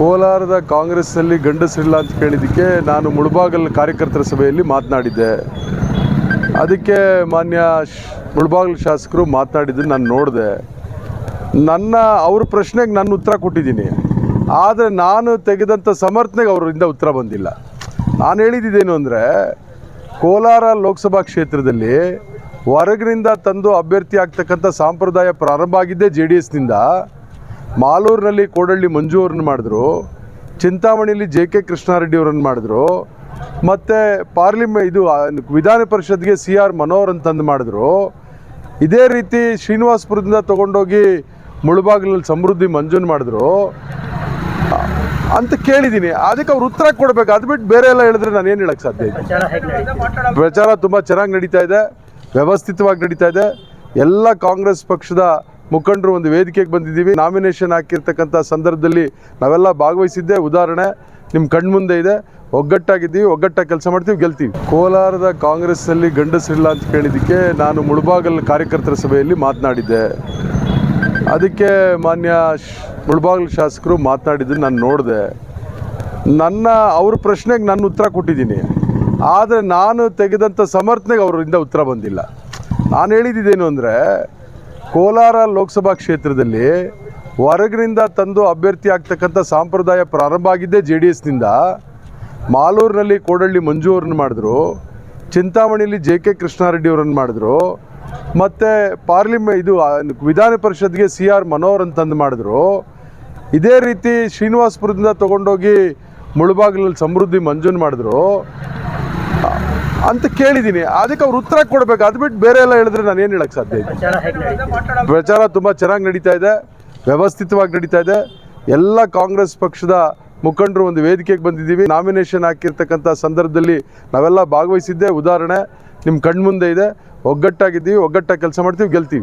ಕೋಲಾರದ ಕಾಂಗ್ರೆಸ್ಸಲ್ಲಿ ಗಂಡಸರಿಲ್ಲ ಅಂತ ಕೇಳಿದ್ದಕ್ಕೆ ನಾನು ಮುಳಬಾಗಲ್ ಕಾರ್ಯಕರ್ತರ ಸಭೆಯಲ್ಲಿ ಮಾತನಾಡಿದ್ದೆ. ಅದಕ್ಕೆ ಮಾನ್ಯ ಮುಳಬಾಗಲ್ ಶಾಸಕರು ಮಾತನಾಡಿದ್ದನ್ನು ನಾನು ನೋಡಿದೆ. ನನ್ನ, ಅವ್ರ ಪ್ರಶ್ನೆಗೆ ನಾನು ಉತ್ತರ ಕೊಟ್ಟಿದ್ದೀನಿ. ಆದರೆ ನಾನು ತೆಗೆದಂಥ ಸಮರ್ಥನೆಗೆ ಅವರಿಂದ ಉತ್ತರ ಬಂದಿಲ್ಲ. ನಾನು ಹೇಳಿದ್ದೇನು ಅಂದರೆ, ಕೋಲಾರ ಲೋಕಸಭಾ ಕ್ಷೇತ್ರದಲ್ಲಿ ಹೊರಗಿನಿಂದ ತಂದು ಅಭ್ಯರ್ಥಿ ಆಗ್ತಕ್ಕಂಥ ಸಂಪ್ರದಾಯ ಪ್ರಾರಂಭ ಆಗಿದ್ದೇ ಜೆ ಡಿ ಎಸ್ನಿಂದ ಮಾಲೂರಿನಲ್ಲಿ ಕೋಡಳ್ಳಿ ಮಂಜು ಅವ್ರನ್ನ ಮಾಡಿದ್ರು ಚಿಂತಾಮಣಿಯಲ್ಲಿ ಜೆ ಕೆ ಕೃಷ್ಣಾರೆಡ್ಡಿ ಅವರನ್ನು ಮಾಡಿದ್ರು ಮತ್ತು ಪಾರ್ಲಿಮೆಂಟ್ ಇದು ವಿಧಾನ ಪರಿಷತ್ಗೆ ಸಿ ಆರ್ ಮನೋಹರ್ ಅಂತಂದು ಮಾಡಿದ್ರು. ಇದೇ ರೀತಿ ಶ್ರೀನಿವಾಸಪುರದಿಂದ ತೊಗೊಂಡೋಗಿ ಮುಳುಬಾಗಿಲಲ್ಲಿ ಸಮೃದ್ಧಿ ಮಂಜೂನ್ ಮಾಡಿದ್ರು. ಅಂತ ಕೇಳಿದ್ದೀನಿ ಅದಕ್ಕೆ ಅವ್ರು ಉತ್ತರ ಕೊಡಬೇಕು. ಅದು ಬಿಟ್ಟು ಬೇರೆ ಎಲ್ಲ ಹೇಳಿದ್ರೆ ನಾನು ಏನು ಹೇಳಕ್ಕೆ ಸಾಧ್ಯ ಇದೆ? ಪ್ರಚಾರ ತುಂಬ ಚೆನ್ನಾಗಿ ನಡೀತಾ ಇದೆ. ವ್ಯವಸ್ಥಿತವಾಗಿ ನಡೀತಾ ಇದೆ. ಎಲ್ಲ ಕಾಂಗ್ರೆಸ್ ಪಕ್ಷದ ಮುಖಂಡರು ಒಂದು ವೇದಿಕೆಗೆ ಬಂದಿದ್ದೀವಿ. ನಾಮಿನೇಷನ್ ಹಾಕಿರ್ತಕ್ಕಂಥ ಸಂದರ್ಭದಲ್ಲಿ ನಾವೆಲ್ಲ ಭಾಗವಹಿಸಿದ್ದೆ ಉದಾಹರಣೆ. ನಿಮ್ಮ ಕಣ್ಮುಂದೆ ಇದೆ. ಒಗ್ಗಟ್ಟಾಗಿದ್ದೀವಿ ಒಗ್ಗಟ್ಟಾಗಿ ಕೆಲಸ ಮಾಡ್ತೀವಿ, ಗೆಲ್ತೀವಿ. ಕೋಲಾರದ ಕಾಂಗ್ರೆಸ್ಸಲ್ಲಿ ಗಂಡಸರಿಲ್ಲ ಅಂತ ಕೇಳಿದ್ದಕ್ಕೆ ನಾನು ಮುಳಬಾಗಲ್ ಕಾರ್ಯಕರ್ತರ ಸಭೆಯಲ್ಲಿ ಮಾತನಾಡಿದ್ದೆ. ಅದಕ್ಕೆ ಮಾನ್ಯ ಮುಳಬಾಗಲ್ ಶಾಸಕರು ಮಾತನಾಡಿದ್ದನ್ನು ನಾನು ನೋಡಿದೆ. ನನ್ನ, ಅವ್ರ ಪ್ರಶ್ನೆಗೆ ನಾನು ಉತ್ತರ ಕೊಟ್ಟಿದ್ದೀನಿ. ಆದರೆ ನಾನು ತೆಗೆದಂಥ ಸಮರ್ಥನೆಗೆ ಅವರಿಂದ ಉತ್ತರ ಬಂದಿಲ್ಲ. ನಾನು ಹೇಳಿದ್ದೇನು ಅಂದರೆ ಕೋಲಾರ ಲೋಕಸಭಾ ಕ್ಷೇತ್ರದಲ್ಲಿ ಹೊರಗಿನಿಂದ ತಂದು ಅಭ್ಯರ್ಥಿ ಆಗ್ತಕ್ಕಂಥ ಸಂಪ್ರದಾಯ ಪ್ರಾರಂಭ ಆಗಿದ್ದೇ ಜೆ ಡಿ ಎಸ್ನಿಂದ. ಮಾಲೂರಿನಲ್ಲಿ ಕೋಡಳ್ಳಿ ಮಂಜು ಅವ್ರನ್ನ ಮಾಡಿದ್ರು ಚಿಂತಾಮಣಿಯಲ್ಲಿ ಜೆ ಕೆ ಕೃಷ್ಣಾರೆಡ್ಡಿ ಅವರನ್ನು ಮಾಡಿದ್ರು, ಮತ್ತು ಪಾರ್ಲಿಮೆ ಇದು ವಿಧಾನ ಪರಿಷತ್ಗೆ ಸಿ ಆರ್ ಮನೋಹರ್ ಅಂತಂದು ಮಾಡಿದ್ರು. ಇದೇ ರೀತಿ ಶ್ರೀನಿವಾಸ್ಪುರದಿಂದ ತೊಗೊಂಡೋಗಿ ಮುಳುಬಾಗಿಲಲ್ಲಿ ಸಮೃದ್ಧಿ ಮಂಜೂನ್ ಮಾಡಿದ್ರು. ಅಂತ ಕೇಳಿದ್ದೀನಿ. ಅದಕ್ಕೆ ಅವ್ರು ಉತ್ತರ ಕೊಡಬೇಕು. ಅದು ಬಿಟ್ಟು ಬೇರೆ ಎಲ್ಲ ಹೇಳಿದ್ರೆ ನಾನು ಏನು ಹೇಳಕ್ಕೆ ಸಾಧ್ಯ ಇದೆ? ಪ್ರಚಾರ ತುಂಬ ಚೆನ್ನಾಗಿ ನಡೀತಾ ಇದೆ. ವ್ಯವಸ್ಥಿತವಾಗಿ ನಡೀತಾ ಇದೆ. ಎಲ್ಲ ಕಾಂಗ್ರೆಸ್ ಪಕ್ಷದ ಮುಖಂಡರು ಒಂದು ವೇದಿಕೆಗೆ ಬಂದಿದ್ದೀವಿ. ನಾಮಿನೇಷನ್ ಹಾಕಿರ್ತಕ್ಕಂಥ ಸಂದರ್ಭದಲ್ಲಿ ನಾವೆಲ್ಲ ಭಾಗವಹಿಸಿದ್ದೆ. ಉದಾಹರಣೆ ನಿಮ್ಮ ಕಣ್ಮುಂದೆ ಇದೆ. ಒಗ್ಗಟ್ಟಾಗಿದ್ದೀವಿ. ಒಗ್ಗಟ್ಟಾಗಿ ಕೆಲಸ ಮಾಡ್ತೀವಿ. ಗೆಲ್ತೀವಿ.